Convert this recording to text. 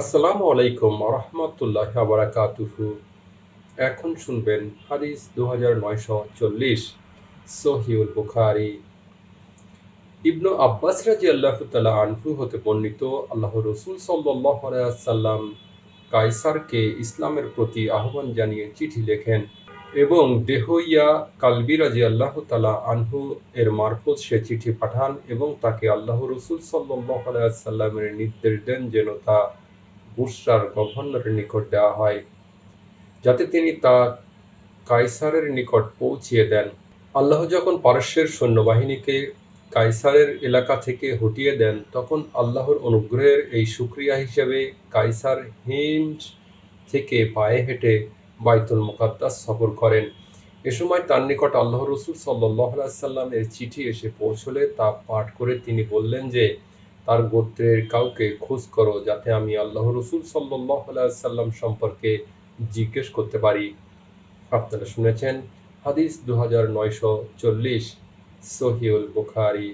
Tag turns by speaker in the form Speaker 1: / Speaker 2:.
Speaker 1: আসসালামু আলাইকুম রহমতুল্লাহ বারাকাতুহু এখন শুনবেন হাদিস দু হাজার নয়শো চল্লিশ সহিউল বুখারি। ইবনু আব্বাস রাজি আল্লাহ তালা আনহু হতে বর্ণিত আল্লাহ রসুল সাল্লাহ সাল্লাম কাইসারকে ইসলামের প্রতি আহ্বান জানিয়ে চিঠি লেখেন এবং দেহইয়া কালবি রাজি আল্লাহ তালা আনহু এর মারফত সে চিঠি পাঠান এবং তাকে আল্লাহ রসুল সাল্লাহ সাল্লামের নির্দেশ দেন যেন তা বুসরার গভর্নরের নিকট দেওয়া হয়, যাতে তিনি তা কাইসারের নিকট পৌঁছিয়ে দেন। আল্লাহ যখন পারস্যের সৈন্যবাহিনীকে কাইসারের এলাকা থেকে হটিয়ে দেন, তখন আল্লাহর অনুগ্রহের এই সুক্রিয়া হিসেবে কাইসার হিমস থেকে পায়ে হেঁটে বাইতুল মুকাদ্দাস সফর করেন। এ সময় তার নিকট আল্লাহ রসুল সাল্লাহ সাল্লাম এর চিঠি এসে পৌঁছলে তা পাঠ করে তিনি বললেন যে তার গোত্রের কাউকে খোঁজ করো যাতে আমি আল্লাহ রসুল সাল্লাম সম্পর্কে জিজ্ঞেস করতে পারি। আপনারা শুনেছেন হাদিস দু হাজার নয়শো চল্লিশ সহিউল বুখারি।